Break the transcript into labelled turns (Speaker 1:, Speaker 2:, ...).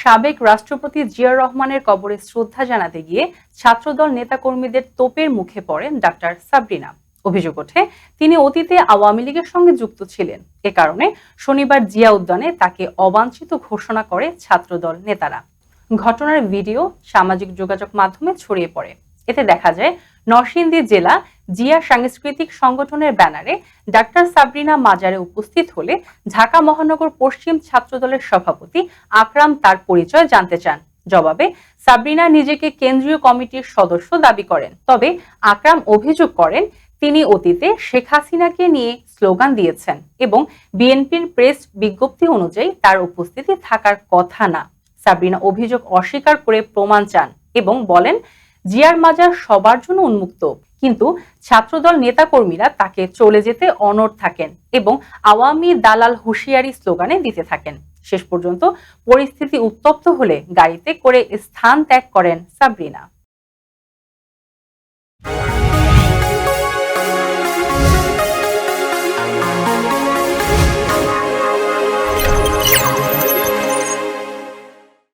Speaker 1: সাবেক রাষ্ট্রপতি জিয়াউর রহমানের কবরে শ্রদ্ধা জানাতে গিয়ে ছাত্রদল নেতাকর্মীদের তোপের মুখে পড়েন ডাক্তার সাবরিনা। অভিযোগ ওঠে, তিনি অতীতে আওয়ামী লীগের সঙ্গে যুক্ত ছিলেন। এ কারণে শনিবার জিয়া উদ্যানে তাকে অবাঞ্ছিত ঘোষণা করে ছাত্রদল নেতারা। ঘটনার ভিডিও সামাজিক যোগাযোগ মাধ্যমে ছড়িয়ে পড়ে। এতে দেখা যায়, নরসিংদী জেলা জিয়া সাংস্কৃতিক সংগঠনের ব্যানারে ডাক্তার সাবরিনা মাজারে উপস্থিত হলে ঢাকা মহানগর পশ্চিম ছাত্রদলের সভাপতি আকরাম তার পরিচয় জানতে চান। জবাবে, সাবরিনা নিজেকে কেন্দ্রীয় কমিটির সদস্য দাবি করেন। তবে আকরাম অভিযোগ করেন, তিনি অতীতে শেখ হাসিনাকে নিয়ে স্লোগান দিয়েছেন এবং বিএনপির প্রেস বিজ্ঞপ্তি অনুযায়ী তার উপস্থিতি থাকার কথা না। সাবরিনা অভিযোগ অস্বীকার করে প্রমাণ চান এবং বলেন, জিয়ার মাজার সবার জন্য উন্মুক্ত। কিন্তু ছাত্রদল নেতাকর্মীরা তাকে চলে যেতে অনড় থাকেন এবং আওয়ামী দালাল হুঁশিয়ারি স্লোগানে দিতে থাকেন। শেষ পর্যন্ত পরিস্থিতি উত্তপ্ত হলে গাড়িতে করে স্থান ত্যাগ করেন সাবরিনা।